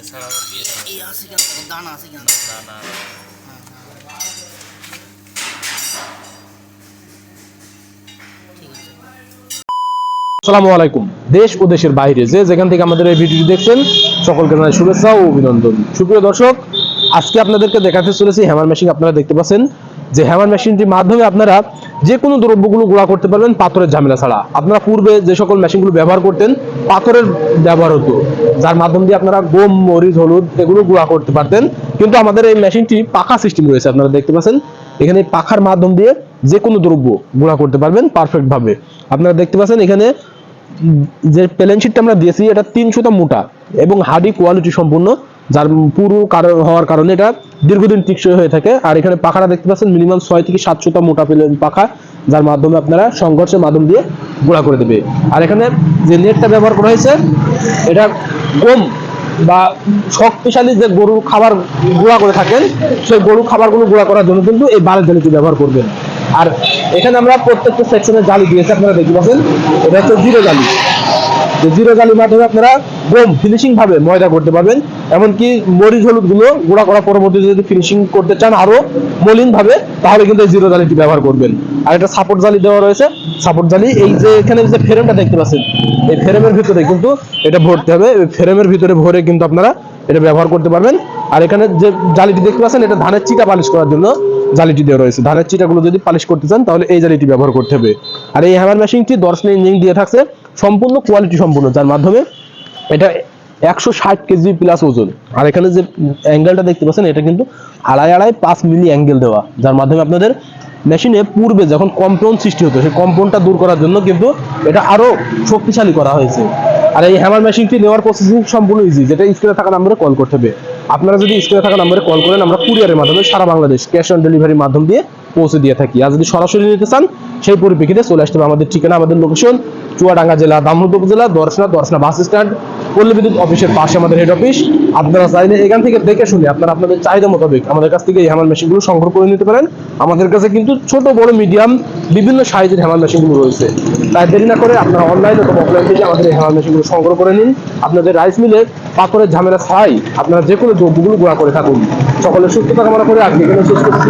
এই আছে কেন দানা আছে কেন না না ঠিক আছে। আসসালামু আলাইকুম। দেশ ও দেশের বাইরে যে যেখান থেকে আমাদের এই ভিডিওটি দেখছেন সকলকে জানাই শুভেচ্ছা ও অভিনন্দন। সুপ্রিয় দর্শক আজকে আপনাদেরকে দেখাতে চলেছি হ্যামার মেশিন আপনারা দেখতে পাচ্ছেন। যে হ্যামার মেশিনটির মাধ্যমে আপনারা যে কোনো দ্রব্যগুলো গুঁড়া করতে পারবেন পাথরের ঝামেলা ছাড়া। আপনারা পূর্বে যে সকল মেশিনগুলো ব্যবহার করতেন, পাথরের ব্যবহার হতো। যার মাধ্যম দিয়ে আপনারা গম, মরিচ, হলুদ এগুলো গুঁড়া করতে পারতেন। কিন্তু আমাদের এই মেশিনটি পাখা সিস্টেম রয়েছে, আপনারা দেখতে পাচ্ছেন। এখানে পাখার মাধ্যম দিয়ে যে কোনো দ্রব্য গুঁড়া করতে পারবেন পারফেক্ট ভাবে আপনারা দেখতে পাচ্ছেন এখানে যে প্লেন শিটটা আমরা দিয়েছি, এটা তিনশোটা মোটা এবং হার্ডি কোয়ালিটি সম্পূর্ণ, যার পুরো কারণ হওয়ার কারণে এটা দীর্ঘদিন টিকসই হয়ে থাকে। আর এখানে পাখাটা দেখতে পাচ্ছেন, মিনিমাম ছয় থেকে সাতশোটা মোটা প্লেন পাখা, যার মাধ্যমে আপনারা সংঘর্ষের মাধ্যম দিয়ে গুঁড়া করে দেবে। আর এখানে যে নেটটা ব্যবহার করা হয়েছে, এটা গম বা শক্তিশালী যে গরুর খাবার গুঁড়া করে থাকেন, সেই গরুর খাবারগুলো গুঁড়া করার জন্য কিন্তু এই বারের জালিটি ব্যবহার করবেন। আর এখানে আমরা প্রত্যেকটা সেকশনে জালি দিয়েছি, আপনারা দেখতে পাচ্ছেন, এটা হচ্ছে জিরো জালি। যে জিরো জালির মাধ্যমে আপনারা গম ফিনিশিং ভাবে ময়দা করতে পারবেন, এমনকি মরিচ হলুদগুলো গুঁড়া করার পরবর্তীতে যদি ফিনিশিং করতে চান আরও মলিন ভাবে, তাহলে কিন্তু এই জিরো জালিটি ব্যবহার করবেন। আর একটা সাপোর্ট জালি দেওয়া রয়েছে। সাপোর্ট জালি, এই যে এখানে যে ফ্রেমটা দেখতে পাচ্ছেন, এই ফ্রেমের ভিতরে কিন্তু এটা ভরতে হবে। ফ্রেমের ভিতরে ভরে কিন্তু আপনারা এটা ব্যবহার করতে পারবেন। আর এখানে যে জালিটি দেখতে পাচ্ছেন, এটা ধানের চিটা পালিশ করার জন্য জালিটি দেওয়া রয়েছে। ধানের চিটাগুলো যদি পালিশ করতে চান, তাহলে এই জালিটি ব্যবহার করতে হবে। আর এই হ্যামার মেশিনটি দর্শনের ইঞ্জিন দিয়ে থাকছে। সম্পূর্ণ কোয়ালিটি সম্পূর্ণ, যার মাধ্যমে এটা একশো ষাট কেজি প্লাস ওজন। আর এখানে যে অ্যাঙ্গেলটা দেখতে পাচ্ছেন, এটা কিন্তু আড়াই আড়াই পাঁচ মিলি অ্যাঙ্গেল দেওয়া, যার মাধ্যমে আপনাদের মেশিনে পূর্বে যখন কম্পাউন্ড সৃষ্টি হতো, সেই কম্পাউন্ডটা দূর করার জন্য কিন্তু এটা আরও শক্তিশালী করা হয়েছে। আর এই হ্যামার মেশিনটি নেওয়ার প্রসেসিং সম্পূর্ণ ইজি যেটা স্ক্রিনে থাকা নাম্বারে কল করতে হবে। আপনারা যদি স্ক্রিনে থাকা নাম্বারে কল করেন, আমরা কুরিয়ারের মাধ্যমে সারা বাংলাদেশ ক্যাশ অন ডেলিভারির মাধ্যম দিয়ে পৌঁছে দিয়ে থাকি। আর যদি সরাসরি নিতে চান, সেই পরিপ্রেক্ষিতে চলে আসতে হবে আমাদের ঠিকানা, আমাদের লোকেশন চুয়াডাঙ্গা জেলা, দামোদর উপজেলা, দর্শনা দর্শনা বাস স্ট্যান্ড পল্লী বিদ্যুৎ অফিসের পাশে আমাদের হেড অফিস আপনারা চাইলে এখান থেকে দেখে শুনে আপনারা আপনাদের চাহিদা মোতাবেক আমাদের কাছ থেকে এই হ্যামার মেশিনগুলো সংগ্রহ করে নিতে পারেন। আমাদের কাছে কিন্তু ছোট, বড় মিডিয়াম বিভিন্ন সাইজের হ্যামার মেশিনগুলো রয়েছে। তাই দেরি না করে আপনারা অনলাইন অথবা অফলাইন থেকে আমাদের এই হ্যামার মেশিনগুলো সংগ্রহ করে নিন। আপনাদের রাইস মিলে পাথরের ঝামেলা ছাড়াই আপনারা যে কোনো দ্রব্যগুলো গুঁড়া করে থাকুন। সকলের সুস্থতা কামনা করে আজকে এখানে শেষ করছি।